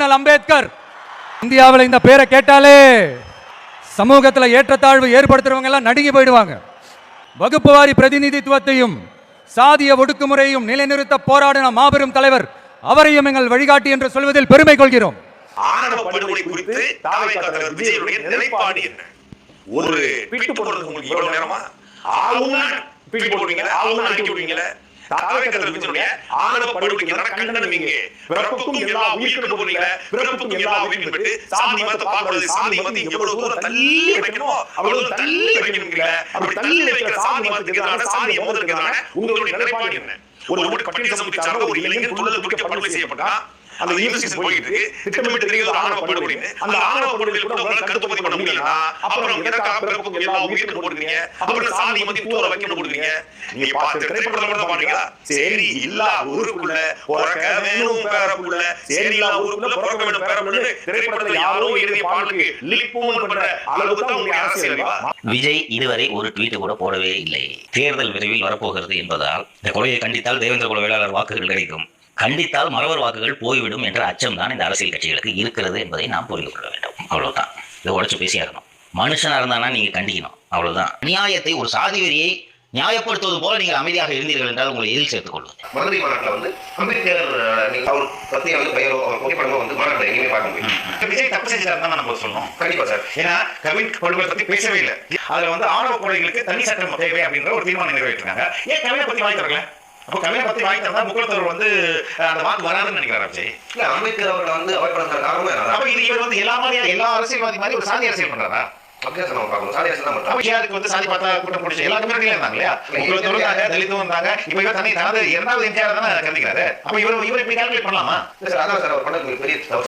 அண்ணல் அம்பேத்கர். இந்தியாவில் இந்த பேரை கேட்டாலே சமூகத்தில் ஏற்றத்தாழ்வு ஏற்படுத்துறவங்க எல்லாம் நடுங்கி போயிடுவாங்க. வகுப்பு வாரி பிரதிநிதித்துவத்தையும் சாதிய ஒடுக்குமுறையும் நிலைநிறுத்த போராடின மாபெரும் தலைவர் அவரையும் எங்கள் வழிகாட்டி என்று சொல்வதில் பெருமை கொள்கிறோம். ஆணவ படுகொலை குறித்து தலைவர் விஜயனுடைய நிலைப்பாடு என்ன? ஒரு பிட்டு போடுறதுக்கு உங்களுக்கு நேரமா? பிட்டு போடுவீங்களா அடிக்க விடுவீங்களா தாவை தலைவர் விஜயனுடைய ஆணவ படுகொலைக்கு எதிரான கண்டனம் நீங்க பிறப்புக்கும் எல்லா உயிர்களும் போடுறீங்க பிறப்புக்கும் எல்லா உயிரும் விட்டு சாதி மதத்தை பார்க்கறது சாதி மதத்தை எவ்வளவு தூரம் தள்ளி வைக்கணுமோ அவ்வளவு தள்ளி வைக்கணுங்களே அப்படி தள்ளி வைக்கிற சாதி மதத்துக்கு எதிரான சாதி எதிரான உங்களுடைய நிலைப்பாடு என்ன? ஒரு ஒரு பட்டியல் சமூகத்தை சார்ந்த ஒரு இளைஞன் துள்ளல் துடிக்க படுகொலை செய்யப்பட்டா அந்த இன்வெஸ்டிகேஷன் போயிட்டு இருக்கு திட்டமிட்டு தெரியுது ஆணவ படுகொலைன்னு அந்த ஆணவ படுகொலை கூட உங்களால கட்டுப்படுத்தி பண்ண முடியலன்னா அப்புறம் எதற்காக பிறப்புக்கும் எல்லா உயிருக்கு போடுறீங்க அப்புறம் சாதி மதி தூர வைக்கணும் போடுறீங்க நீங்க பார்த்து திரைப்படத்துல கூட பாருங்களா. சரி இல்லா ஊருக்குள்ள பிறக்க வேணும் பேரப்புள்ள சரி இல்லா ஊருக்குள்ள பிறக்க வேணும் பேரப்புள்ள திரைப்படத்துல யாரோ எழுதிய பாடலுக்கு லிப்பும் பண்ற அளவுக்கு தான் உங்களுடைய அரசியல்? விஜய் இதுவரை ஒரு ட்வீட் கூட போடவே இல்லை. தேர்தல் விரைவில் வரப்போகிறது. என்பதால் இந்த கொலையை கண்டித்தால் தேவேந்திர குல வேளாளர் வாக்குகள் கிடைக்கும் கண்டித்தால் மறவர் வாக்குகள் போய்விடும் என்ற அச்சம் தான் இந்த அரசியல் கட்சிகளுக்கு இருக்கிறது என்பதை நாம் புரிந்து கொள்ள வேண்டும். அவ்வளவுதான். இதை உடச்சு பேசியாகணும். மனுஷனா இருந்தானா நீங்க கண்டிக்கணும். அவ்வளவுதான். நியாயத்தை ஒரு சாதி வெறியை நியாயப்படுத்துவது போல நீங்கள் அமைதியாக இருந்தீர்கள் என்றால் உங்களை எதில் சேர்த்துக் கொள்வது? மதுரை மாநாட்டில் வந்து அம்பேத்கர் அஹ், நீங்க அவர் பத்தி வந்து பெயரோ அவர் புகைப்படமோ வந்து மாநாட்டில் எங்கேயுமே பார்க்க முடியும் விஜய் தப்பு செஞ்சாரு தான் நம்ம சொல்லணும். கண்டிப்பா சார். ஏன்னா கவின் படுகொலை பத்தி பேசவே இல்லை. அதுல வந்து ஆணவ கொலைகளுக்கு தனி சட்டம் தேவை அப்படின்ற ஒரு தீர்மானம் நிறைவேற்றினாங்க ஏன் கவினை பத்தி வாங்கி தரல கவினை பத்தி வாங்கி தந்தா முக்குளத்தவர் வந்து அந்த வாக்கு வராதுன்னு நினைக்கிறாரு விஜய் இல்ல அம்பேத்கர் அவர்களை வந்து அவர் பண்ண காரணமே அப்ப இது இவர் வந்து எல்லா மாதிரியா எல்லா அரசியல்வாதி மாதிரி ஒரு சாதி அரசியல் பண்றாரா? யாருக்கு வந்து சாதி பார்த்தா கூட்டம் பிடிச்ச எல்லா கம்யூனிட்டியும் இருந்தாங்க இல்லையா? முக்குளத்தவர் இருந்தாங்க தலித்தும் இருந்தாங்க இப்ப இவர் தனி தனது இரண்டாவது எம்ஜிஆர் தானே கருதிக்கிறாரு அப்ப இவர் இவர் இப்படி கால்குலேட் பண்ணலாமா? சார் அதான் சார் அவர் பண்ணது பெரிய